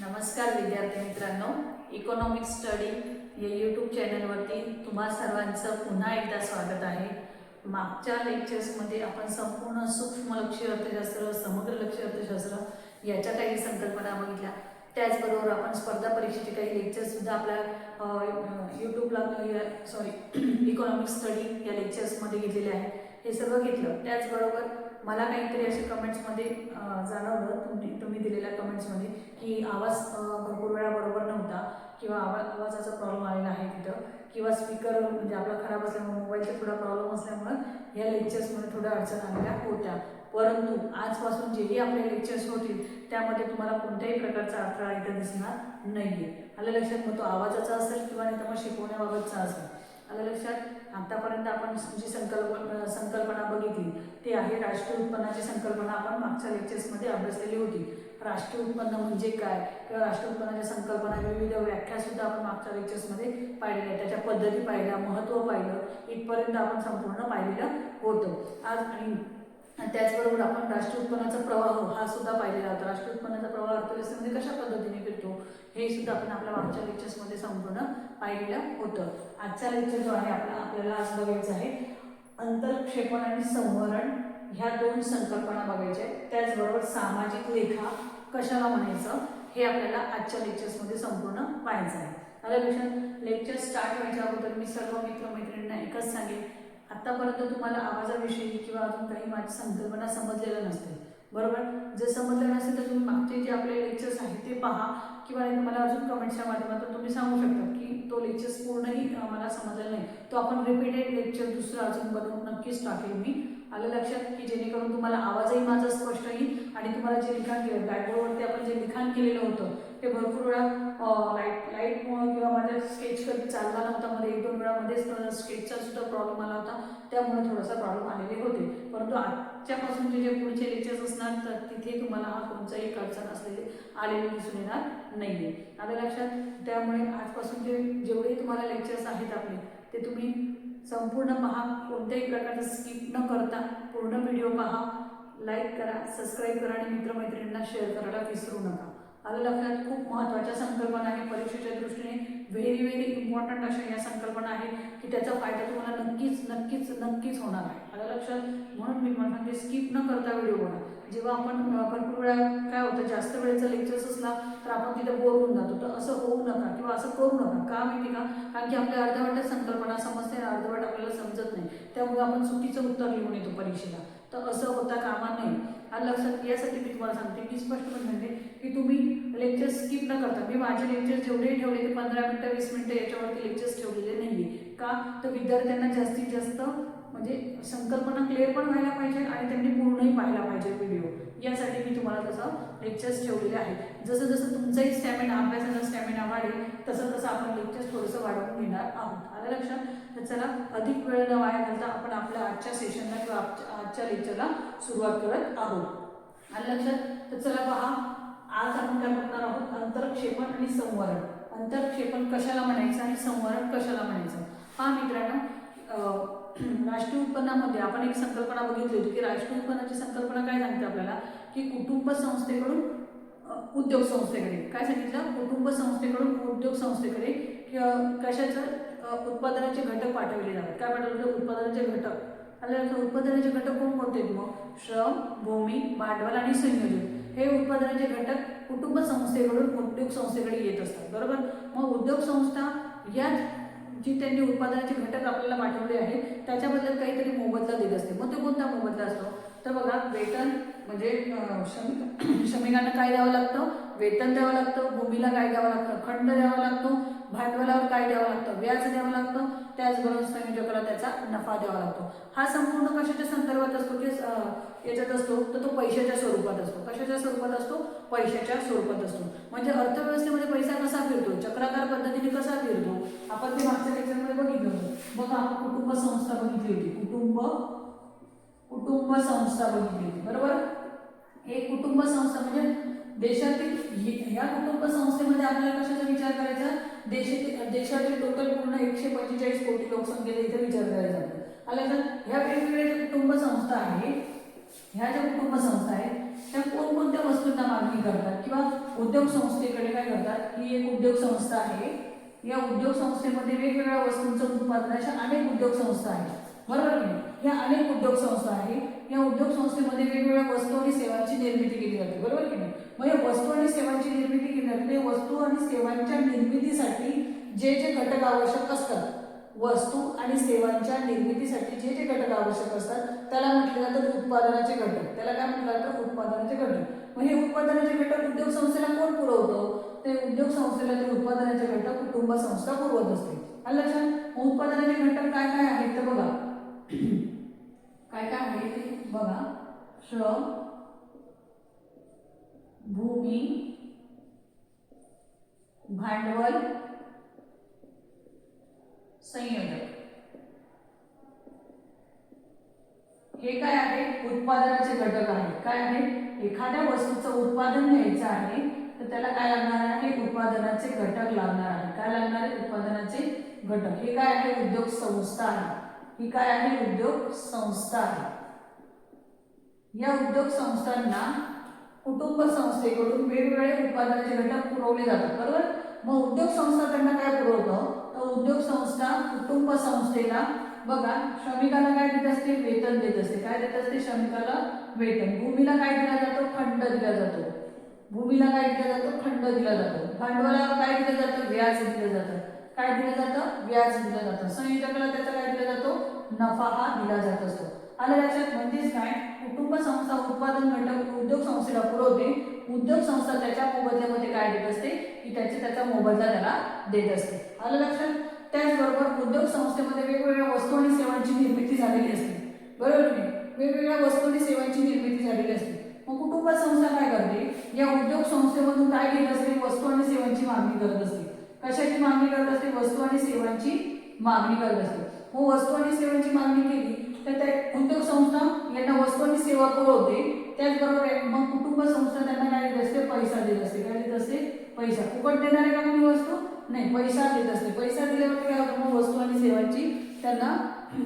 नमस्कार विद्यार्थी मित्रांनो. इकॉनॉमिक स्टडी या यूट्यूब चॅनलवरती तुम्हा सर्वांचं पुन्हा एकदा स्वागत आहे. मागच्या लेक्चर्समध्ये आपण संपूर्ण सूक्ष्म लक्ष अर्थशास्त्र समग्र लक्ष अर्थशास्त्र याच्या काही संकल्पना बघितल्या. त्याचबरोबर आपण स्पर्धा परीक्षेचे काही लेक्चर्ससुद्धा आपल्या यूट्यूबला सॉरी इकॉनॉमिक स्टडी या लेक्चर्समध्ये घेतलेले आहे हे सर्व घेतलं. त्याचबरोबर मला काहीतरी असे कमेंट्समध्ये जाणवलं. तुम्ही तुम्ही दिलेल्या कमेंट्समध्ये की आवाज भरपूर वेळा बरोबर नव्हता किंवा आवाज आवाजाचा प्रॉब्लेम आलेला आहे तिथं किंवा स्पीकर म्हणजे आपला खराब असल्यामुळे मोबाईलचा थोडा प्रॉब्लेम असल्यामुळं या लेक्चर्समध्ये थोड्या अडचण आलेल्या होत्या. परंतु आजपासून जेही आपले लेक्चर्स होतील त्यामध्ये तुम्हाला कोणत्याही प्रकारचा अडथळा इथं दिसणार नाही आहे आलं लक्षात? मग तो आवाजाचा असेल किंवा नाही तर मग शिकवण्याबाबतचा असेल. आलं लक्षात आतापर्यंत आपण जी संकल्प संकल्पना बघितली ती आहे राष्ट्रीय उत्पन्नाची संकल्पना. आपण मागच्या लेक्चर्समध्ये अभ्यासलेली होती. राष्ट्रीय उत्पन्न म्हणजे काय? किंवा राष्ट्रीय उत्पन्नाच्या संकल्पना विविध व्याख्यासुद्धा आपण मागच्या लेक्चर्समध्ये पाहिलेल्या त्याच्या पद्धती पाहिल्या महत्त्व पाहिलं इथपर्यंत आपण संपूर्ण पाहिलेलं होतं. आज आणि आणि त्याचबरोबर आपण राष्ट्रीय उत्पन्नाचा प्रवाह हा सुद्धा पाहिलेला होता. राष्ट्रीय उत्पन्नाचा प्रवाह अर्थव्यवस्थेमध्ये कशा पद्धतीने फिरतो हे सुद्धा आपण आपल्या मागच्या लेक्चर्समध्ये संपूर्ण पाहिलेलं होतं. आजचा लेक्चर जो आहे आपला आपल्याला आज बघायचं आहे अंतरक्षेपण आणि संवरण ह्या दोन संकल्पना बघायच्या आहेत. त्याचबरोबर सामाजिक लेखा कशाला म्हणायचं हे आपल्याला आजच्या लेक्चर्समध्ये संपूर्ण पाहायचं आहे. आता लक्षात? लेक्चर स्टार्ट व्हायच्या अगोदर मी सर्व मित्रमैत्रिणींना एकच सांगेन. आत्तापर्यंत तुम्हाला आवाजाविषयी किंवा अजून काही माझी संकल्पना समजलेलं नसते बरोबर? जर समजलं नसेल तर तुम्ही मागचे जे आपले लेक्चर्स आहेत ते पहा. किंवा मला अजून कमेंट्सच्या माध्यमातून तुम्ही सांगू शकता की तो लेक्चर्स पूर्णही मला समजलेला नाही. तो आपण रिपीटेड लेक्चर दुसरं अजून बनवून नक्कीच टाकेल मी. आलं लक्षात? की जेणेकरून तुम्हाला आवाजही माझा स्पष्ट येईल आणि तुम्हाला जे लिखाण केलं ब्लॅकबोर्डवरती आपण जे लिखाण केलेलं होतं ते भरपूर वेळा लाइट लाईटमुळं किंवा माझ्या स्केच कधी चालला नव्हता मध्ये एक दोन वेळामध्येच स्केचचा सुद्धा प्रॉब्लेम आला होता. त्यामुळे थोडासा प्रॉब्लेम आलेले होते. परंतु आजच्यापासूनचे जे पुढचे लेक्चर्स असणार तर तिथे तुम्हाला हा कोणताही अडचण असलेले आलेले दिसून येणार नाही आहे आता लक्षात त्यामुळे आजपासून जे जेवढे तुम्हाला लेक्चर्स आहेत आपले ते तुम्ही संपूर्ण पहा. कोणत्याही प्रकारचं स्किप न करता पूर्ण व्हिडिओ पहा. लाईक करा सबस्क्राईब करा आणि मित्रमैत्रिणींना शेअर करायला विसरू नका. आलं लक्षात. खूप महत्त्वाच्या संकल्पना आहे परीक्षेच्या दृष्टीने व्हेरी व्हेरी इम्पॉर्टंट अशा या संकल्पना आहेत की त्याचा फायदा तुम्हाला नक्कीच नक्कीच नक्कीच होणार आहे. आलं लक्षात? म्हणून मी म्हणते स्किप न करता व्हिडिओ बघा. जेव्हा आपण भरपूर वेळा काय होतं जास्त वेळेचा लेक्चर्स असला तर आपण तिथे बोर होऊन जातो. तर असं होऊ नका किंवा असं करू नका. का माहिती का? कारण की आपल्या अर्धवटच संकल्पना समजते आणि अर्धवट आपल्याला समजत नाही. त्यामुळे आपण चुकीचं उत्तर लिहून येतो परीक्षेला. तर असं होता कामा नाही हा लक्षात यासाठी मी तुम्हाला सांगते मी स्पष्टपणे म्हणते की तुम्ही लेक्चर स्किप न करता मी माझे लेक्चर जेवढे ठेवले ते पंधरा मिनटं वीस मिनटं याच्यावरती लेक्चर्स ठेवलेले नाहीये. का? तर विद्यार्थ्यांना जास्तीत जास्त म्हणजे संकल्पना क्लिअर पण व्हायला पाहिजे आणि त्यांनी पूर्णही पाहायला पाहिजे व्हिडिओ यासाठी मी तुम्हाला तसं लेक्चर्स ठेवलेले आहेत. जसं जसं तुमचाही स्टॅमिना अभ्यासाचा स्टॅमिना वाढेल तसं तसं आपण लेक्चर्स थोडंसं वाढवून घेणार आहोत. आलं लक्षात? तर चला अधिक वेळ न वाया घालता आपण आपल्या आजच्या सेशनला किंवा आजच्या- आजच्या लेक्चरला सुरुवात करत आहोत. आणि लक्षात तर चला पहा आज आपण काय करणार आहोत? अंतरक्षेपण आणि संवरण. अंतरक्षेपण कशाला म्हणायचं आणि संवरण कशाला म्हणायचं? हा मित्रांनो राष्ट्रीय उत्पन्नामध्ये आपण एक संकल्पना बघितली होती की राष्ट्रीय उत्पन्नाची संकल्पना काय सांगते आपल्याला? की कुटुंब संस्थेकडून उद्योग संस्थेकडे. काय सांगितलं? कुटुंब संस्थेकडून उद्योग संस्थेकडे किंवा कशाचं? उत्पादनाचे घटक पाठवले जातात. काय पाठवले? म्हणजे उत्पादनाचे घटक. आल्यानंतर उत्पादनाचे घटक कोण कोणते? आहेत मग श्रम भूमी भांडवल आणि संयोजन. हे उत्पादनाचे घटक कुटुंब संस्थेकडून उद्योग संस्थेकडे येत असतात. बरोबर? मग उद्योग संस्था या जी त्यांनी उत्पादनाचे घटक आपल्याला पाठवले आहेत त्याच्याबद्दल काहीतरी मोबदला देत असते. मग तो कोणता मोबदला असतो? तर बघा वेतन म्हणजे अं, श्रमिक श्रमिकांना काय द्यावं लागतं? वेतन द्यावं लागतं भूमीला काय द्यावं लागतं? खंड द्यावा लागतो. भांडवलावर काय द्यावं लागतं? व्याज द्यावं लागतं? त्याचबरोबर संयोजकाला त्याचा नफा द्यावा लागतो. हा संपूर्ण कशाच्या संदर्भात असतो की याच्यात असतो? तर तो पैशाच्या स्वरूपात असतो. कशाच्या स्वरूपात असतो? पैशाच्या स्वरूपात असतो. म्हणजे अर्थव्यवस्थेमध्ये पैसा कसा फिरतो? चक्राकार पद्धतीने कसा फिरतो? आपण ते मागच्या लेक्चरमध्ये बघितलं होतं. बघा आपण कुटुंब संस्था बघितली होती. कुटुंब कुटुंब संस्था बघितली होती. बरोबर? एक कुटुंब संस्था म्हणजे देशातील या कुटुंब संस्थेमध्ये आपल्याला कशाचा विचार करायचा? देशातील देशातील टोटल पूर्ण एकशे पंचेचाळीस कोटी लोकसंख्येचा इथे विचार करायचा आहे. आलं तर ह्या वेगवेगळ्या ज्या कुटुंब संस्था आहेत ह्या ज्या कुटुंब संस्था आहेत त्या कोणकोणत्या वस्तूंना मागणी करतात? किंवा उद्योग संस्थेकडे काय करतात? ही एक उद्योग संस्था आहे. या उद्योग संस्थेमध्ये वेगवेगळ्या वस्तूंचं उत्पादन अशा अनेक उद्योग संस्था आहेत. बरोबर की ह्या या अनेक उद्योग संस्था आहेत. या उद्योग संस्थेमध्ये वेगवेगळ्या वस्तू आणि सेवांची निर्मिती केली जाते. बरोबर की नाही? मग या वस्तू आणि सेवांची निर्मिती केली जाते ते वस्तू आणि सेवांच्या निर्मितीसाठी जे जे घटक आवश्यक असतात वस्तू आणि सेवांच्या निर्मितीसाठी जे जे घटक आवश्यक असतात त्याला म्हटलं जातं उत्पादनाचे घटक. त्याला काय म्हटलं जातं? उत्पादनाचे घटक. मग हे उत्पादनाचे घटक उद्योग संस्थेला कोण पुरवतो? ते उद्योग संस्थेला ते उत्पादनाचे घटक कुटुंब संस्था पुरवत असते. लक्षात? उत्पादनाचे घटक काय काय आहेत तर बघा. काय काय आहे ते? बघा. श्रम भूमी भांडवल संयोजक. हे काय आहे? उत्पादनाचे घटक आहे काय आहे? एखाद्या वस्तूचं उत्पादन घ्यायचं आहे तर त्याला काय लागणार आहे? उत्पादनाचे घटक लागणार आहे. काय लागणार आहे? उत्पादनाचे घटक. हे काय आहे? उद्योग संस्था आहे. ही काय आहे? उद्योग संस्था आहे. या उद्योग संस्थांना कुटुंब संस्थेकडून वेगवेगळे उत्पादनाचे घटक पुरवले जातात. बरोबर? मग उद्योग संस्था त्यांना काय पुरवतं? तर उद्योग संस्था कुटुंब संस्थेला बघा श्रमिकाला काय देत असते? वेतन देत असते. काय देत असते? श्रमिकाला वेतन. भूमीला काय दिला जातो? खंड दिला जातो. भूमीला काय दिला जातो? खंड दिला जातो. भांडवलाला काय दिलं जातं? व्याज दिलं जातं. काय दिलं जातं? व्याज दिलं जातं. संयोजकाला त्याचा काय दिला जातो? नफा हा दिला जात असतो. आलं लक्षात? म्हणजेच काय? कुटुंब संस्था उत्पादन घटक उद्योग संस्थेला पुरवते. उद्योग संस्था त्याच्या मोबदल्यामध्ये काय देत असते? की त्याचे त्याचा मोबदला त्याला देत असते. आलं लक्षात? त्याचबरोबर उद्योग संस्थेमध्ये वेगवेगळ्या वस्तू आणि सेवांची निर्मिती झालेली असते. बरोबर की नाही? वेगवेगळ्या वस्तू आणि सेवांची निर्मिती झालेली असते. मग कुटुंब संस्था काय करते? या उद्योग संस्थेमधून काय घेत असते? वस्तू आणि सेवांची मागणी करत असते. कशाची मागणी करत असते? वस्तू आणि सेवांची मागणी करत असते. मग वस्तू आणि सेवांची मागणी केली तर त्या उद्योग संस्था यांना वस्तू आणि सेवा पुरवते त्याचबरोबर मग कुटुंब संस्था त्यांना काय देत असते? पैसा देत असते. काय देत असते? पैसा. फुकट देणारे का कोणी वस्तू? नाही पैसा देत असते. पैसा दिल्यावरती काय होतं? मग वस्तू आणि सेवांची त्यांना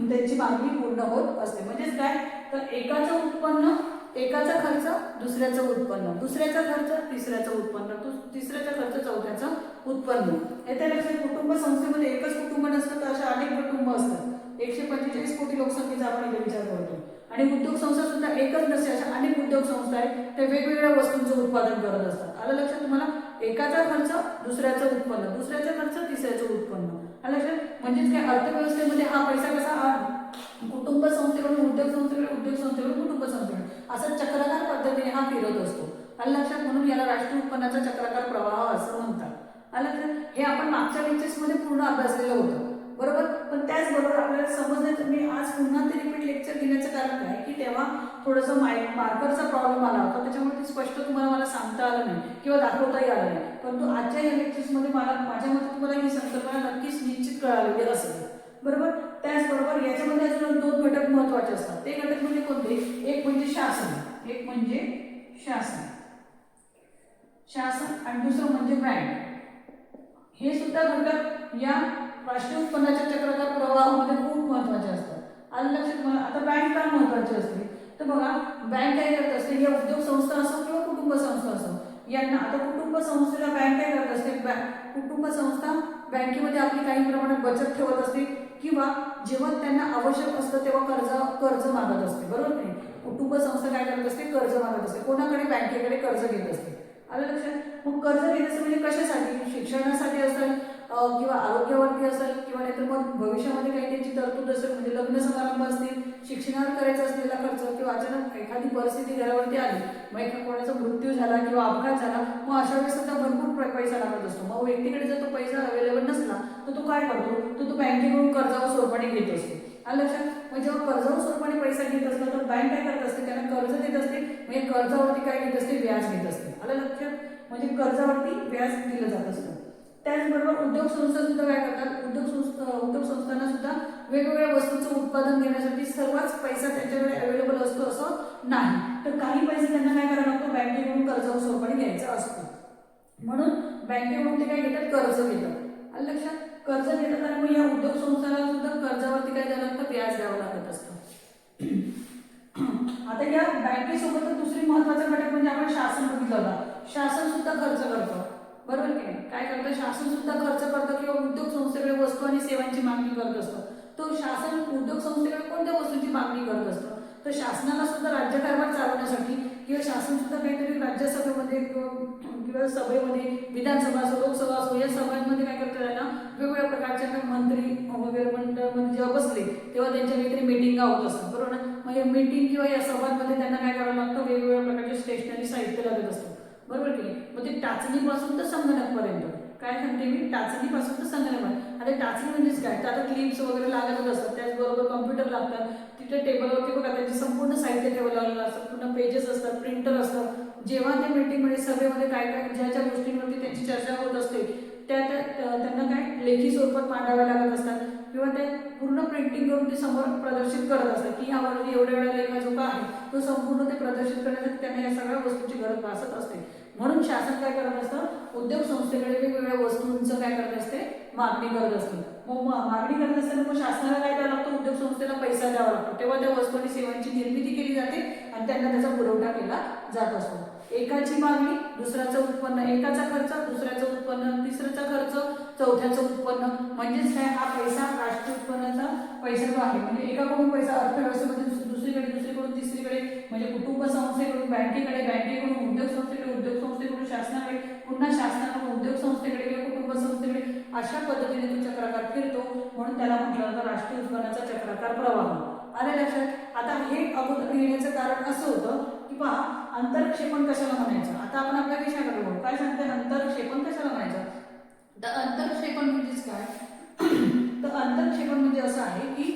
त्यांची मागणी पूर्ण होत असते. म्हणजेच काय? तर एकाचं उत्पन्न एकाचा खर्च दुसऱ्याचं उत्पन्न. दुसऱ्याचा खर्च तिसऱ्याचं उत्पन्न. तिसऱ्याचा खर्च चौथ्याचं उत्पन्न. येत्या लक्षात कुटुंब संस्थेमध्ये एकच कुटुंब नसतं तर अशा अनेक कुटुंब असतात. एकशे पंचेचाळीस कोटी लोकसंख्येचा आपण इथे विचार करतो. आणि उद्योग संस्था सुद्धा एकच नसते अशा अनेक उद्योग संस्था आहेत त्या वेगवेगळ्या वस्तूंचं उत्पादन करत असतात. आलं लक्षात तुम्हाला? एकाचा खर्च दुसऱ्याचं उत्पन्न दुसऱ्याचा खर्च तिसऱ्याचं उत्पन्न. आलं लक्षात? म्हणजेच काय? अर्थव्यवस्थेमध्ये हा पैसा कसा कुटुंब संस्थेकडून उद्योग संस्थेकडे उद्योग संस्थेकडून कुटुंब संस्थेकडे असा चक्राकार पद्धतीने हा फिरत असतो. आलं लक्षात? म्हणून याला राष्ट्रीय उत्पन्नाचा चक्राकार प्रवाह असं म्हणतात. आलं तर हे आपण मागच्या लेक्चर्समध्ये पूर्ण अभ्यासलेलं होतं. बरोबर? पण त्याचबरोबर आपल्याला समजलं तर मी आज पुन्हा ते रिपीट लेक्चर घेण्याचं कारण काय? की तेव्हा थोडंसं माय मार्करचा प्रॉब्लेम आला होता. त्याच्यामुळे ते स्पष्ट तुम्हाला मला सांगता आलं नाही किंवा दाखवताही आलं नाही. परंतु आजच्या या लेक्चर्समध्ये मला माझ्या मते तुम्हाला ही संकल्पना नक्कीच निश्चित कळालेली असेल. बरोबर? त्याचबरोबर याच्यामध्ये अजून दोन घटक महत्त्वाचे असतात. ते घटक म्हणजे कोणते? एक म्हणजे शासन. एक म्हणजे शासन. शासन. आणि दुसरं म्हणजे ब्रँड हे सुद्धा घटक या राष्ट्रीय उत्पन्नाच्या चक्राच्या प्रवाहामध्ये खूप महत्त्वाचे असतात. आणि लक्षात आता बँक का महत्वाची असते? तर बघा बँक काय करत असते? या उद्योग संस्था असो किंवा कुटुंब संस्था असो यांना आता कुटुंब संस्थेला बँक काय करत असते? कुटुंब संस्था बँकेमध्ये आपली काही प्रमाणात बचत ठेवत असते किंवा जेव्हा त्यांना आवश्यक असतं तेव्हा कर्ज कर्ज मागत असते. बरोबर नाही? कुटुंब संस्था काय करत असते? कर्ज मागत असते. कोणाकडे? बँकेकडे कर्ज घेत असते. आलं लक्षात? मग कर्ज घेण्याचं म्हणजे कशासाठी? शिक्षणासाठी असेल किंवा आरोग्यावरती असेल किंवा नाहीतर मग भविष्यामध्ये काही त्यांची तरतूद असेल म्हणजे लग्न समारंभ असतील शिक्षणावर करायचा असलेला खर्च किंवा अचानक एखादी परिस्थिती घरावरती आली मग एका कोणाचा मृत्यू झाला किंवा अपघात झाला मग अशा वेळेस सुद्धा भरपूर पैसा लागत असतो. मग व्यक्तीकडे जर तो पैसा अवेलेबल नसला तर तो काय करतो? तर तो बँकेकडून कर्जावर स्वरूपाने घेत असतो. आलं लक्षात? मग जेव्हा कर्जावर स्वरूपाने पैसा घेत असला तर बँक काय करत असते? त्यांना कर्ज देत असते. म्हणजे कर्जावरती काय घेत असते? व्याज घेत असते. आलं लक्षात? म्हणजे कर्जावरती व्याज दिलं जात असतं. त्याचबरोबर उद्योग संस्था सुद्धा काय करतात? उद्योग संस्था उद्योग संस्थांना सुद्धा वेगवेगळ्या वस्तूंचं उत्पादन घेण्यासाठी सर्वच पैसा त्यांच्याकडे अवेलेबल असतो असं नाही. तर काही पैसे त्यांना काय करावा लागतो? बँकेकडून कर्जावर स्वरूपाने घ्यायचा असतो. म्हणून बँकेकडून ते काय घेतात? कर्ज घेतात. आलं लक्षात? कर्ज घेतात आणि मग या उद्योग संस्थांना सुद्धा कर्जावरती काय द्यावं लागतं व्याज द्यावं लागत असतं. आता या बँकेसोबत दुसरी महत्त्वाचा घटक म्हणजे आपण शासन बघितलं होता. शासन सुद्धा खर्च करतं. बरोबर की नाही? काय करतं? शासन सुद्धा खर्च करतं किंवा उद्योग संस्थेकडे वस्तू आणि सेवांची मागणी करत असतं. तो शासन उद्योग संस्थेकडे कोणत्या वस्तूंची मागणी करत असतं? तर शासनाला सुद्धा राज्यकारभार चालवण्यासाठी किंवा शासन सुद्धा काहीतरी राज्यसभेमध्ये किंवा सभेमध्ये विधानसभा असो लोकसभा असो या सभांमध्ये काय करतात त्यांना वेगवेगळ्या प्रकारच्या मंत्री वगैरे मंडळामध्ये जेव्हा बसले तेव्हा त्यांच्या काहीतरी मिटिंगा होत असतात बरोबर ना? मग या मीटिंग किंवा या सभांमध्ये त्यांना काय करावं लागतं? वेगवेगळ्या प्रकारचे स्टेशनरी साहित्य लागत असतं. बरोबर की मग ते टाचणीपासून तर संगणकपर्यंत. काय सांगते मी? टाचणीपासून तर संगणक आता टाचणी म्हणजेच काय? तर आता क्लिप्स वगैरे लागतच असतात त्याचबरोबर कॉम्प्युटर लागतात. तिथे टेबलवरती बघा त्यांचे संपूर्ण साहित्य ठेवायला लागलेलं असतं पूर्ण पेजेस असतात प्रिंटर असतात. जेव्हा ते मीटिंगमध्ये सभेमध्ये काय काय ज्या ज्या गोष्टींवरती त्यांची चर्चा होत असते त्या त्या त्यांना काय लेखी स्वरूपात मांडाव्या लागत असतात. किंवा ते पूर्ण प्रिंटिंग करून ते समोर प्रदर्शित करत असतात की ह्यावरती एवढ्या वेळा लेखाजोखा आहे. तो संपूर्ण ते प्रदर्शित करण्यासाठी त्यांना या सगळ्या वस्तूची गरज भासत असते. म्हणून शासन काय करत असतं? उद्योग संस्थेकडे वेगवेगळ्या वस्तूंचं काय करत असते? मागणी करत असते. मग मागणी करत असताना मग शासनाला काय करावं लागतं? उद्योग संस्थेला पैसा द्यावा लागतो. तेव्हा त्या वस्तू आणि सेवांची निर्मिती केली जाते आणि त्यांना त्याचा पुरवठा केला जात असतो. एकाची मागणी दुसऱ्याचं उत्पन्न एकाचा खर्च दुसऱ्याचं उत्पन्न तिसऱ्याचा खर्च चौथ्याचं उत्पन्न. म्हणजेच काय? हा पैसा राष्ट्रीय उत्पन्नाचा पैसा जो आहे म्हणजे एकाकडून पैसा अर्थव्यवस्थेमध्ये दुसरीकडे दुसरीकडे म्हणजे कुटुंब संस्थेकडून बँकेकडे बँकेकडून उद्योग संस्थेकडे उद्योग संस्थेकडून शासनाकडे पुन्हा शासनाकडून उद्योग संस्थेकडे किंवा कुटुंब संस्थेकडे अशा पद्धतीने तो चक्राकार फिरतो. म्हणून त्याला म्हटलं जातं राष्ट्रीय उत्पन्नाचा चक्राकार प्रवाह. आले लक्षात आता हे अगोदर लिहिण्याचं कारण असं होतं की पहा अंतरक्षेपण कशाला म्हणायचं? आता आपण आपल्या विषयाकडे बघू. काय सांगते अंतरक्षेपण कशाला म्हणायचं? तर अंतरक्षेपण म्हणजेच काय? तर अंतरक्षेपण म्हणजे असं आहे की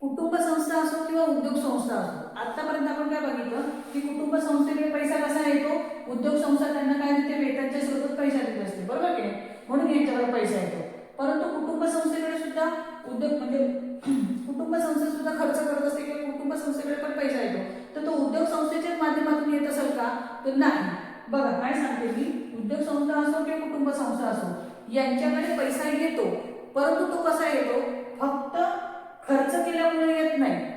कुटुंब संस्था असो किंवा उद्योग संस्था असो आतापर्यंत आपण काय बघितलं की कुटुंब संस्थेकडे पैसा कसा येतो? उद्योग संस्था त्यांना काय देते? वेतनच्या स्वरूपात पैसा देत असते. बरोबर की म्हणून यांच्याकडे पैसा येतो. परंतु कुटुंब संस्थेकडे सुद्धा उद्योग म्हणजे कुटुंब संस्था सुद्धा खर्च करत असते किंवा कुटुंब संस्थेकडे पण पैसा येतो. तर तो उद्योग संस्थेच्या माध्यमातून येत असेल का? तर नाही. बघा काय सांगते मी? उद्योग संस्था असो किंवा कुटुंब संस्था असो यांच्याकडे पैसा येतो परंतु तो कसा येतो? फक्त खर्च केल्यामुळे येत नाही.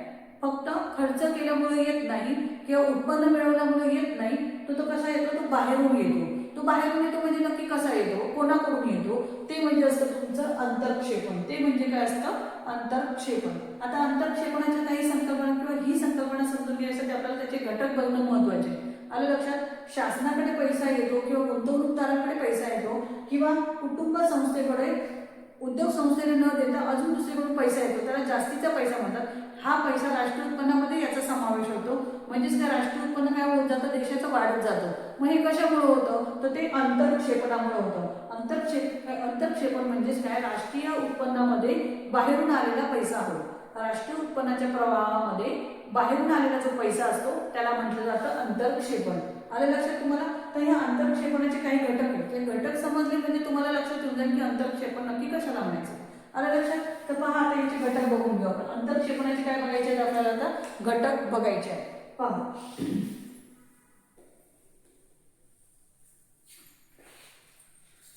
फक्त खर्च केल्यामुळे येत नाही किंवा उत्पन्न मिळवल्यामुळे येत नाही तर तो कसा येतो? तो बाहेरून येतो. तो बाहेरून येतो म्हणजे नक्की कसा येतो? कोणाकडून येतो? ते म्हणजे असतं तुमचं अंतरक्षेपण. ते म्हणजे काय असतं? अंतरक्षेपण. आता अंतरक्षेपणाच्या काही संकल्पना किंवा ही संकल्पना समजून घेण्यासाठी आपल्याला त्याचे घटक बघणं महत्त्वाचे आहे. आलं लक्षात? शासनाकडे पैसा येतो किंवा गुंतवणूकदारांकडे पैसा येतो किंवा कुटुंब संस्थेकडे उद्योग संस्थेने न देता अजून दुसरीकडून पैसा येतो. त्याला जास्तीचा पैसा म्हणतात. हा पैसा राष्ट्रीय उत्पन्नामध्ये याचा समावेश होतो. म्हणजेच काय राष्ट्रीय उत्पन्न काय होत जातं? देशाचं वाढत जातं. मग हे कशामुळे होतं? तर ते अंतरक्षेपणामुळे होतं. अंतरक्षेप अंतरक्षेपण म्हणजेच काय? राष्ट्रीय उत्पन्नामध्ये बाहेरून आलेला पैसा होय. राष्ट्रीय उत्पन्नाच्या प्रवाहामध्ये बाहेरून आलेला जो पैसा असतो त्याला म्हटलं जातं अंतरक्षेपण. आलं लक्षात तुम्हाला? तर ह्या अंतरक्षेपणाचे काही घटक आहेत. ते घटक समजले म्हणजे तुम्हाला लक्षात येऊन जाईल की अंतरक्षेपण नक्की कशाला म्हणायचं. आलं लक्षात? तर पहा आता याचे घटक बघून घेऊ आपण. अंतरक्षेपणाचे काय बघायचे आहेत आपल्याला आता? घटक बघायचे आहेत. पहा.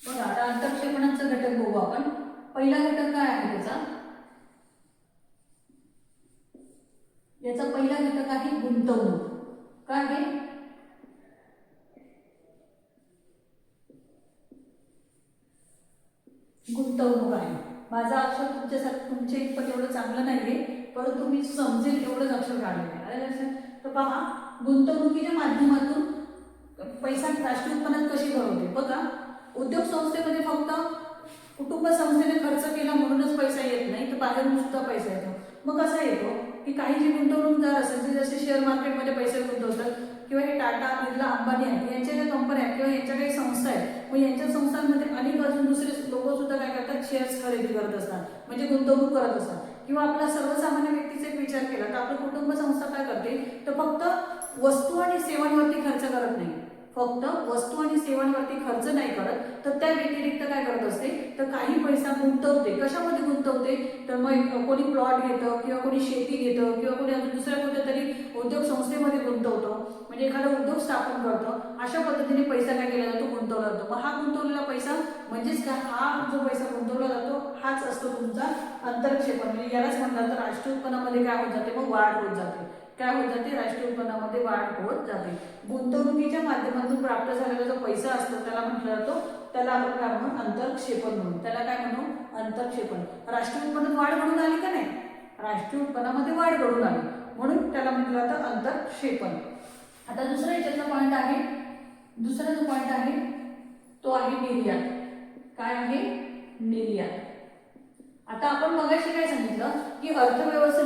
बघा आता अंतक्षेपणाचा घटक बघू आपण. पहिला घटक काय आहे त्याचा? याचा पहिला घटक आहे गुंतवणूक. काय आहे? गुंतवणूक आहे. माझा अक्षर तुमच्यासाठी तुमच्या इतपत एवढं चांगलं नाही आहे परंतु मी समजेल एवढंच अक्षर काढलेलं आहे. अरे लक्षात? तर पहा गुंतवणुकीच्या माध्यमातून पैसा राष्ट्रीय उत्पन्नात कशी भरवते? बघा उद्योग संस्थेमध्ये फक्त कुटुंब संस्थेने खर्च केला म्हणूनच पैसा येत नाही तर बाहेर सुद्धा पैसा येतो. मग कसा येतो की काही जे गुंतवणूकदार असेल जे जसे शेअर मार्केटमध्ये पैसे गुंतवतात किंवा हे टाटा बिर्ला अंबानी आहेत. यांच्या ज्या कंपन्या आहेत किंवा यांच्या काही संस्था आहेत मग यांच्या संस्थांमध्ये अनेक अजून दुसरे लोक सुद्धा काय करतात? शेअर्स खरेदी करत असतात. म्हणजे गुंतवणूक करत असतात. किंवा आपला सर्वसामान्य व्यक्तीचा एक विचार केला तर आपलं कुटुंब संस्था काय करते? तर फक्त वस्तू आणि सेवांवरती खर्च करत नाही. फक्त वस्तू आणि सेवांवरती खर्च नाही करत तर त्या व्यतिरिक्त काय करत असते? तर काही पैसा गुंतवते. कशामध्ये गुंतवते? तर मग कोणी प्लॉट घेतं किंवा कोणी शेती घेतं किंवा कोणी अजून दुसऱ्या कोणत्या तरी उद्योग संस्थेमध्ये गुंतवतो. म्हणजे एखादा उद्योग स्थापन करतो. अशा पद्धतीने पैसा काय केला जातो? गुंतवला जातो. मग हा गुंतवलेला पैसा म्हणजेच का हा जो पैसा गुंतवला जातो हाच असतो तुमचा अंतरक्षेपण. म्हणजे यालाच म्हणतात तर राष्ट्रीय उत्पन्नामध्ये काय होत जाते? मग वाढ होत जाते. काय होत जाते राष्ट्रीय उत्पन्नामध्ये वाढ होत जाते. गुंतवणुकीच्या माध्यमातून प्राप्त झालेला जो पैसा असतो त्याला म्हटलं जातो त्याला आपण काय म्हणू अंतरक्षेपण म्हणू. त्याला काय म्हणू? अंतरक्षेपण. राष्ट्रीय उत्पन्नात वाढ घडून आली का नाही? राष्ट्रीय उत्पन्नामध्ये वाढ घडून आली. म्हणून त्याला म्हटलं जातं अंतरक्षेपण. आता दुसरा याच्यातला पॉईंट आहे दुसरा जो पॉईंट आहे तो आहे निर्यात. काय आहे? निर्यात. आता आपण मगाशी काय सांगितलं की अर्थव्यवस्था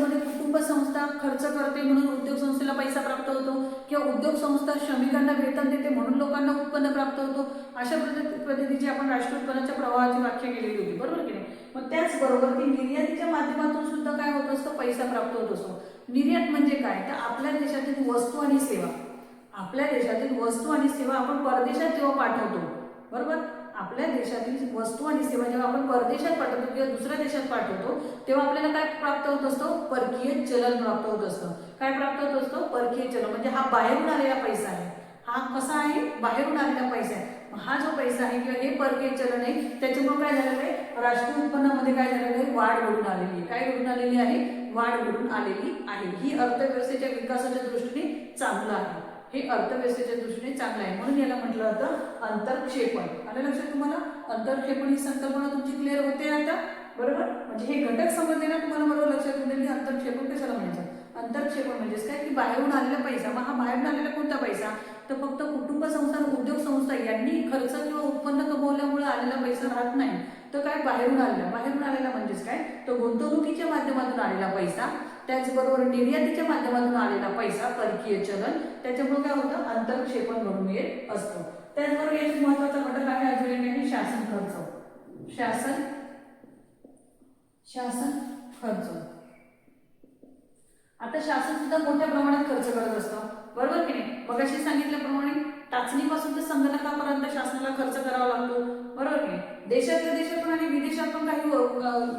कुटुंब संस्था खर्च करते म्हणून उद्योग संस्थेला पैसा प्राप्त होतो किंवा उद्योग संस्था श्रमिकांना वेतन देते म्हणून लोकांना उत्पन्न प्राप्त होतो. अशा पद्धती पद्धतीची आपण राष्ट्रीय उत्पन्नाच्या प्रवाहाची व्याख्या केलेली होती. बरोबर की नाही? मग त्याचबरोबर ती निर्यातीच्या माध्यमातून सुद्धा काय होत असतं? पैसा प्राप्त होत असतो. निर्यात म्हणजे काय? तर आपल्या देशातील वस्तू आणि सेवा. आपल्या देशातील वस्तू आणि सेवा आपण परदेशात जेव्हा पाठवतो बरोबर? आपल्या देशातील वस्तू आणि सेवा जेव्हा आपण परदेशात पाठवतो किंवा दुसऱ्या देशात पाठवतो तेव्हा आपल्याला काय प्राप्त होत असतो? परकीय चलन प्राप्त होत असतं. काय प्राप्त होत असतो? परकीय चलन. म्हणजे हा बाहेरून आलेला पैसा आहे. हा कसा आहे? बाहेरून आलेला पैसा आहे. हा जो पैसा आहे किंवा हे परकीय चलन आहे त्याच्यामुळे काय झालेलं आहे? राष्ट्रीय उत्पन्नामध्ये काय झालेलं आहे? वाढ घडून आलेली आहे. काय घडून आलेली आहे? वाढ घडून आलेली आहे. ही अर्थव्यवस्थेच्या विकासाच्या दृष्टीने चांगलं आहे. हे अर्थव्यवस्थेच्या दृष्टीने चांगलं आहे. म्हणून याला म्हटलं होतं अंतरक्षेपण. आलं लक्षात तुम्हाला? अंतरक्षेपण ही संकल्पना तुमची क्लिअर होते आता? बरोबर? म्हणजे हे घटक समजले ना तुम्हाला बरोबर लक्षात येऊन की अंतरक्षेपण कशाला म्हणायचं? अंतरक्षेपण म्हणजेच काय? की बाहेरून आलेला पैसा. मग हा बाहेरून आलेला कोणता पैसा? तर फक्त कुटुंब संस्था उद्योग संस्था यांनी खर्च किंवा उत्पन्न कमवल्यामुळे आलेला पैसा राहत नाही. तर काय? बाहेरून आलेला. बाहेरून आलेला म्हणजेच काय? तर गुंतवणुकीच्या माध्यमातून आलेला पैसा. त्याचबरोबर निर्यातीच्या माध्यमातून आलेला पैसा परकीय चलन त्याच्यामुळे काय होतं? अंतरक्षेपण घडून येत असतं. त्याचबरोबर एक महत्त्वाचा घटक आहे अजून एक आहे शासन खर्च. शासन? शासन खर्च. आता शासन सुद्धा मोठ्या प्रमाणात खर्च करत असतं. बरोबर की नाही? मगाशी सांगितल्याप्रमाणे टाचणीपासून ते संगणकापर्यंत शासनाला खर्च करावा लागतो. बरोबर की देशातल्या देशातून आणि विदेशातून काही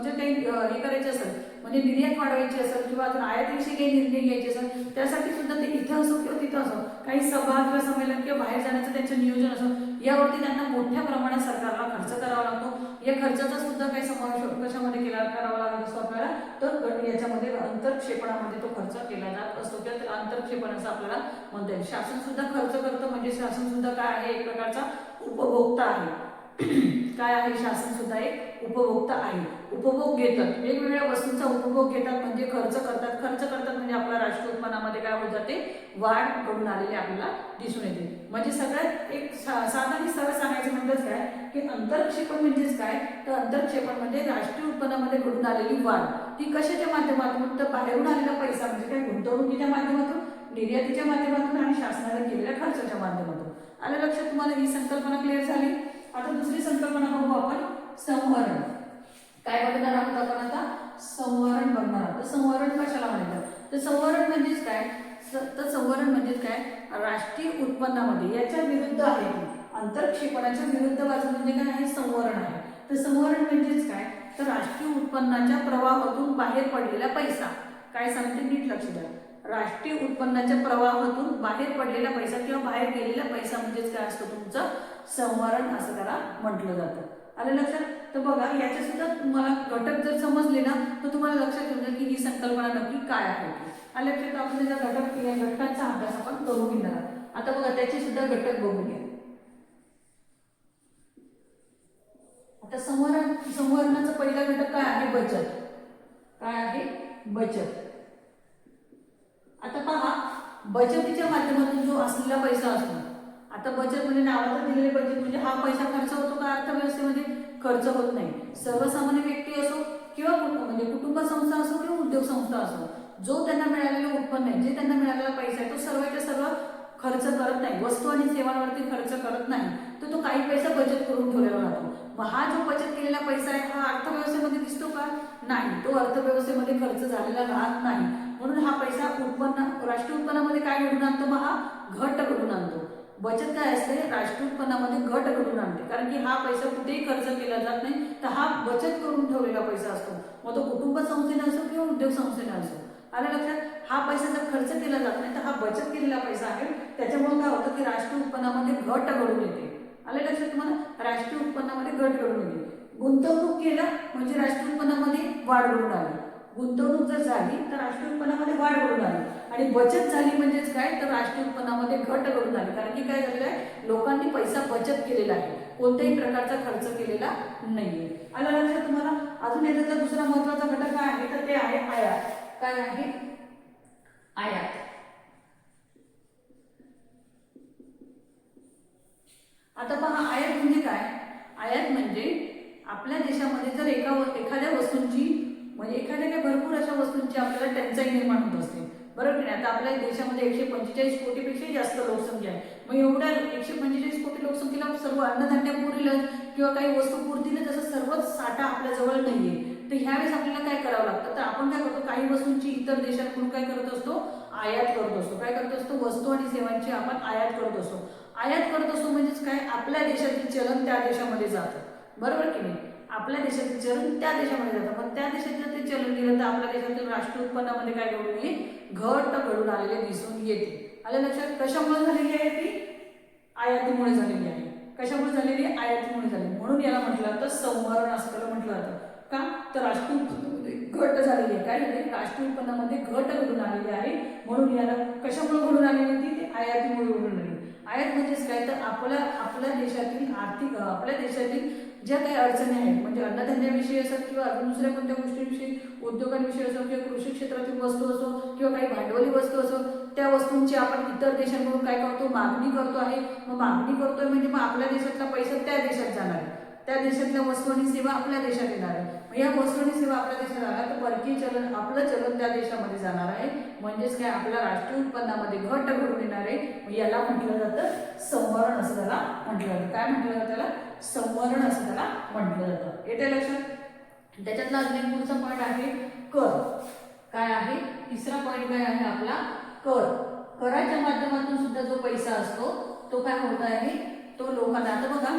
जे काही हे करायचे असेल म्हणजे निर्यात वाढवायची असेल किंवा अजून आयातीविषयी काही निर्णय घ्यायचे असेल त्यासाठी सुद्धा ते इथं असो किंवा तिथं असो काही सभा किंवा संमेलन किंवा बाहेर जाण्याचं त्यांचं नियोजन असो यावरती त्यांना मोठ्या प्रमाणात सरकारला खर्च करावा लागतो. या खर्चाचा सुद्धा काही समावेश कशामध्ये केला करावा लागत असतो आपल्याला? तर याच्यामध्ये अंतरक्षेपणामध्ये तो खर्च केला जात असतो किंवा अंतरक्षेपणाचा आपल्याला म्हणता येईल. शासन सुद्धा खर्च करतं. म्हणजे शासन सुद्धा काय आहे? एक प्रकारचा उपभोक्ता आहे. काय आहे? शासन सुद्धा एक उपभोक्ता आहे. उपभोग घेतात. वेगवेगळ्या वस्तूंचा उपभोग घेतात. म्हणजे खर्च करतात. खर्च करतात म्हणजे आपल्या राष्ट्रीय उत्पन्नामध्ये काय होत जाते? वाढ घडून आलेली आपल्याला दिसून येते. म्हणजे सगळ्यात एक सा- साधा सरळ सांगायचं म्हणजेच काय? की अंतरक्षेपण म्हणजेच काय? तर अंतरक्षेपण म्हणजे राष्ट्रीय उत्पन्नामध्ये घडून आलेली वाढ. ती कशाच्या माध्यमातून? तर बाहेरून आलेला पैसा म्हणजे काय? गुंतवणुकीच्या माध्यमातून निर्यातीच्या माध्यमातून आणि शासनाने केलेल्या खर्चाच्या माध्यमातून. आलं लक्षात तुम्हाला? ही संकल्पना क्लिअर झाली? आता दुसरी संकल्पना बघू आपण. संवरण. काय बघणार आहोत आपण आता? संवरण बघणार आहोत. तर संवरण कशाला म्हणायचं? तर संवरण म्हणजेच काय? स- तर संवरण म्हणजेच काय? राष्ट्रीय उत्पन्नामध्ये याच्या विरुद्ध आहे अंतरक्षेपणाच्या विरुद्ध बाजू म्हणजे काय आहे? संवरण आहे. तर संवरण म्हणजेच काय? तर राष्ट्रीय उत्पन्नाच्या प्रवाहातून बाहेर पडलेला पैसा. काय सांगते नीट लक्ष द्या. राष्ट्रीय उत्पन्नाच्या प्रवाहातून बाहेर पडलेला पैसा किंवा बाहेर गेलेला पैसा म्हणजेच काय असतो तुमचं? संवरण असं त्याला म्हटलं जातं. आलं लक्षात? तर बघा याचे सुद्धा तुम्हाला घटक जर समजले ना तर तुम्हाला लक्षात येऊन जाईल की ही संकल्पना नक्की काय आहे. आलं लक्षात? आपण त्याचा घटक या घटकांचा अभ्यास आपण करून घेणार आता बघा त्याचे सुद्धा घटक बघून आता संवरण संवरणाचा पहिला घटक काय आहे? बचत. काय आहे? बचत. आता पहा बचतीच्या माध्यमातून जो असलेला पैसा असतो आता बचत म्हणजे नावाला दिलेली बचत म्हणजे हा पैसा खर्च होतो का अर्थव्यवस्थेमध्ये? खर्च होत नाही. सर्वसामान्य व्यक्ती असो किंवा कुटुंब म्हणजे कुटुंब संस्था असो किंवा उद्योग संस्था असो जो त्यांना मिळालेलं उत्पन्न आहे जे त्यांना मिळालेला पैसा आहे तो सर्वच्या सर्व खर्च करत नाही. वस्तू आणि सेवांवरती खर्च करत नाही. तर तो काही पैसा बचत करून ठेवलेला राहतो. मग हा जो बचत केलेला पैसा आहे हा अर्थव्यवस्थेमध्ये दिसतो का? नाही. तो अर्थव्यवस्थेमध्ये खर्च झालेला राहत नाही. म्हणून हा पैसा उत्पन्न राष्ट्रीय उत्पन्नामध्ये काय घडून आणतो मग हा घट घडून आणतो. बचत काय असते? राष्ट्रीय उत्पन्नामध्ये घट घडून आणते. कारण की हा पैसा कुठेही खर्च केला जात नाही तर हा बचत करून ठेवलेला पैसा असतो. मग तो कुटुंब संस्थेने असो किंवा उद्योग संस्थेने असो. आलं लक्षात? हा पैसा जर खर्च केला जात नाही तर हा बचत केलेला पैसा आहे. त्याच्यामुळे काय होतं की राष्ट्रीय उत्पन्नामध्ये घट घडून येते. आलं लक्षात तुम्हाला? राष्ट्रीय उत्पन्नामध्ये घट घडून येते. गुंतवणूक केलं म्हणजे राष्ट्रीय उत्पन्नामध्ये वाढ घडून आली. गुंतवणूक जर झाली तर राष्ट्रीय उत्पन्नामध्ये वाढ घडून आली. आणि बचत झाली म्हणजेच काय? तर राष्ट्रीय उत्पन्नामध्ये घट घडून आली. कारण की काय झालेलं आहे? लोकांनी पैसा बचत केलेला आहे. कोणत्याही प्रकारचा खर्च केलेला नाहीये. आला लक्षात तुम्हाला? अजून याचा दुसरा महत्त्वाचा घटक काय आहे? तर ते आहे आयात. काय आहे? आयात. आता पहा आयात म्हणजे काय? आयात म्हणजे आपल्या देशामध्ये जर एका एखाद्या वस्तूंची म्हणजे एखाद्याने भरपूर अशा वस्तूंची आपल्याला टंचाई निर्माण होत असते. बरोबर की नाही? आता आपल्या देशामध्ये एकशे पंचेचाळीस कोटीपेक्षा जास्त लोकसंख्या आहे. मग एवढ्या एकशे पंचेचाळीस कोटी लोकसंख्येला सर्व अन्नधान्य पुरेल किंवा काही वस्तू पुरतील तसं सर्वच साठा आपल्या जवळ नाहीये तर ह्यावेळेस आपल्याला काय करावं लागतं? तर आपण काय करतो? काही वस्तूंची इतर देशांकडून काय करत असतो? आयात करत असतो. काय करत असतो? वस्तू आणि सेवांची आपण आयात करत असतो. आयात करत असतो म्हणजेच काय? आपल्या देशातील चलन त्या देशामध्ये जातं. बरोबर की नाही? आपल्या देशातील चलन त्या देशामध्ये जातं. पण त्या देशात जर ते चलन गेलं तर आपल्या देशातील राष्ट्रीय उत्पन्नामध्ये काय घडून येईल? घट घडून आलेले दिसून येते. आले लक्षात? कशामुळे झालेली आहे ती? आयातीमुळे झालेली आहे. कशामुळे झालेली? आयातीमुळे झाली. म्हणून याला म्हटलं जातं संवरण असं म्हटलं जातं. का? तर राष्ट्रीय उत्पन्नामध्ये घट झालेली आहे. काय झाली राष्ट्रीय उत्पन्नामध्ये घट घडून आलेली आहे. म्हणून याला कशामुळे घडून आलेली होती ती? आयातीमुळे घडून आली आयात म्हणजेच काय? तर आपल्या आपल्या देशातील आर्थिक आपल्या देशातील ज्या काही अडचणी आहेत म्हणजे अन्नधान्याविषयी असो किंवा अजून दुसऱ्या कोणत्या गोष्टींविषयी उद्योगांविषयी असो किंवा कृषी क्षेत्रातील वस्तू असो किंवा काही भांडवली वस्तू असो त्या वस्तूंची आपण इतर देशांकडून काय करतो मागणी करतो आहे. मग मागणी करतोय म्हणजे मग आपल्या देशातला पैसा त्या देशात जाणार आहे. त्या देशातल्या वस्तू आणि सेवा आपल्या देशात येणार आहे. मग या वस्तू आणि सेवा आपल्या देशात आल्या तर परकीय चलन आपलं चलन त्या देशामध्ये जाणार आहे. म्हणजेच काय आपल्या राष्ट्रीय उत्पन्नामध्ये घट घडून येणार आहे. मग याला म्हटलं जातं संवरण असं त्याला म्हटलं जातं. काय म्हटलं जातं त्याला? संवरण असं त्याला म्हटलं जातं. येते लक्षात? त्याच्यातला अजून एक पुढचा पॉईंट आहे कर. काय आहे? तिसरा पॉईंट काय आहे आपला? कर. कराच्या माध्यमातून सुद्धा जो पैसा असतो तो काय होत आहे? तो लोकांना आता बघा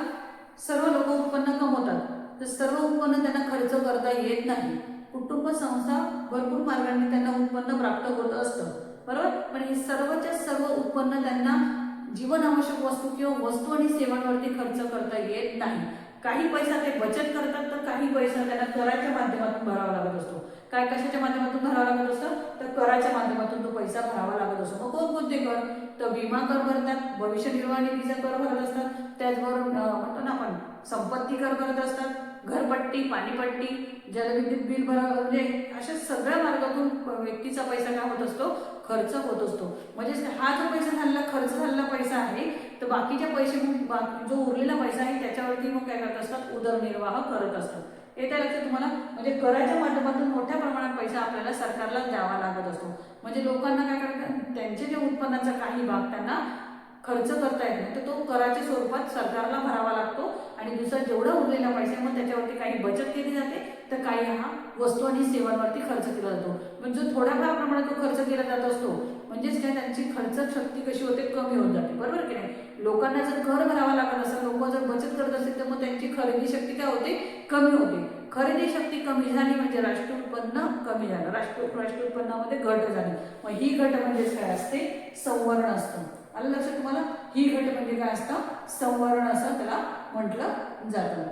सर्व लोक उत्पन्न कमवतात. तर सर्व उत्पन्न त्यांना खर्च करता येत नाही. कुटुंब संस्था भरपूर मार्गाने त्यांना उत्पन्न प्राप्त होत असतं. बरोबर? पण हे सर्वच्या सर्व उत्पन्न त्यांना जीवनावश्यक वस्तू किंवा वस्तू आणि सेवांवरती खर्च करता येत नाही. काही पैसा ते बचत करतात तर काही पैसा त्यांना कराच्या माध्यमातून भरावा लागत असतो. काय कशाच्या माध्यमातून भरावा लागत असतं? तर कराच्या माध्यमातून तो पैसा भरावा लागत असतो. मग कोणकोणते कर? तर विमा कर भरतात भविष्य निर्वाह निधीचा कर भरत असतात. त्याचबरोबर म्हणतो ना आपण संपत्ती कर भरत असतात. घरपट्टी पाणीपट्टी जलविद्युत बिल भरा म्हणजे अशा सगळ्या मार्गातून व्यक्तीचा पैसा काय होत असतो? खर्च होत असतो. म्हणजे हा जो पैसा झालेला खर्च झालेला पैसा आहे तर बाकीच्या पैसे मग बाकी जो उरलेला पैसा आहे त्याच्यावरती मग काय करत असतात? उदरनिर्वाह करत असतात. येत्या लक्षात तुम्हाला म्हणजे कराच्या माध्यमातून मोठ्या प्रमाणात पैसा आपल्याला सरकारला द्यावा लागत असतो. म्हणजे लोकांना काय करतात त्यांचे जे उत्पन्नाचा काही भाग त्यांना खर्च करता येत नाही तर तो कराच्या स्वरूपात सरकारला भरावा लागतो आणि दुसरा जेवढा उरलेला पैसा मग त्याच्यावरती काही बचत केली जाते तर काही हा वस्तू आणि सेवांवरती खर्च केला जातो. म्हणजे जो थोड्याफार प्रमाणात तो खर्च केला जात असतो म्हणजेच काय त्यांची खर्च शक्ती कशी होते कमी होत जाते. बरोबर की नाही? लोकांना जर कर भरावा लागत असेल लोक जर बचत करत असेल तर मग त्यांची खरेदी शक्ती काय होते? कमी होते. खरेदी शक्ती कमी झाली म्हणजे राष्ट्रीय उत्पन्न कमी झालं. राष्ट्रीय राष्ट्रीय उत्पन्नामध्ये घट झाली. मग ही घट म्हणजेच काय असते? संवरण असतं. आलं लक्षात तुम्हाला? ही घट म्हणजे काय असतं? संवरण असं त्याला म्हटलं जातं.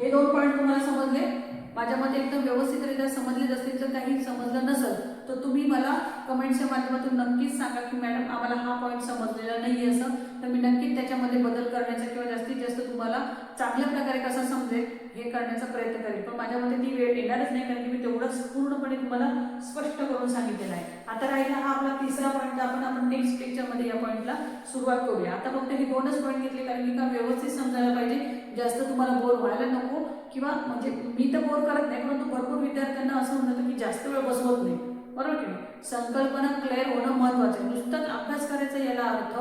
हे दोन पॉईंट तुम्हाला समजले? माझ्या मते एकदम व्यवस्थितरित्या समजलेच असतील तर काही समजलं नसेल तर तुम्ही मला कमेंटच्या माध्यमातून नक्कीच सांगा की मॅडम आम्हाला हा पॉईंट समजलेला नाही असं. तर मी नक्कीच त्याच्यामध्ये बदल करण्याचा किंवा जास्तीत जास्त तुम्हाला चांगल्या प्रकारे कसा समजेल हे करण्याचा प्रयत्न करेल पण माझ्या मते ती वेळ येणारच नाही कारण की मी तेवढंच पूर्णपणे तुम्हाला स्पष्ट करून सांगितलेलं आहे. आता राहिला हा आपला तिसरा पॉईंट आपण आपण नेक्स्ट लेक्चरमध्ये या पॉईंटला सुरुवात करूया. आता फक्त हे दोनच पॉईंट घेतले कारण की का व्यवस्थित समजायला पाहिजे. जास्त तुम्हाला बोर व्हायला नको किंवा म्हणजे मी तर बोर करत नाही परंतु भरपूर विद्यार्थ्यांना असं होऊन जातं की जास्त वेळ बसवत नाही. बरोबर की नाही? संकल्पना क्लिअर होणं महत्वाचं आहे. अभ्यास करायचा याला अर्थ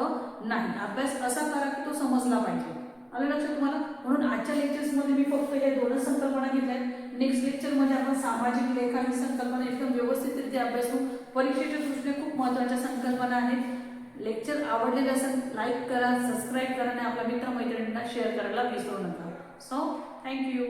नाही. अभ्यास असा करा की तो समजला पाहिजे. आलं लक्षात तुम्हाला? म्हणून आजच्या लेक्चर्समध्ये मी फक्त या दोनच संकल्पना घेतल्या आहेत. नेक्स्ट लेक्चरमध्ये आपण सामाजिक लेखा ही संकल्पना एकदम व्यवस्थितरित्या अभ्यासू. परीक्षेच्या दृष्टीने खूप महत्त्वाच्या संकल्पना आहेत. लेक्चर आवडलेले असेल लाईक करा सबस्क्राईब करा आणि आपल्या मित्रमैत्रिणींना शेअर करायला विसरू नका. So thank you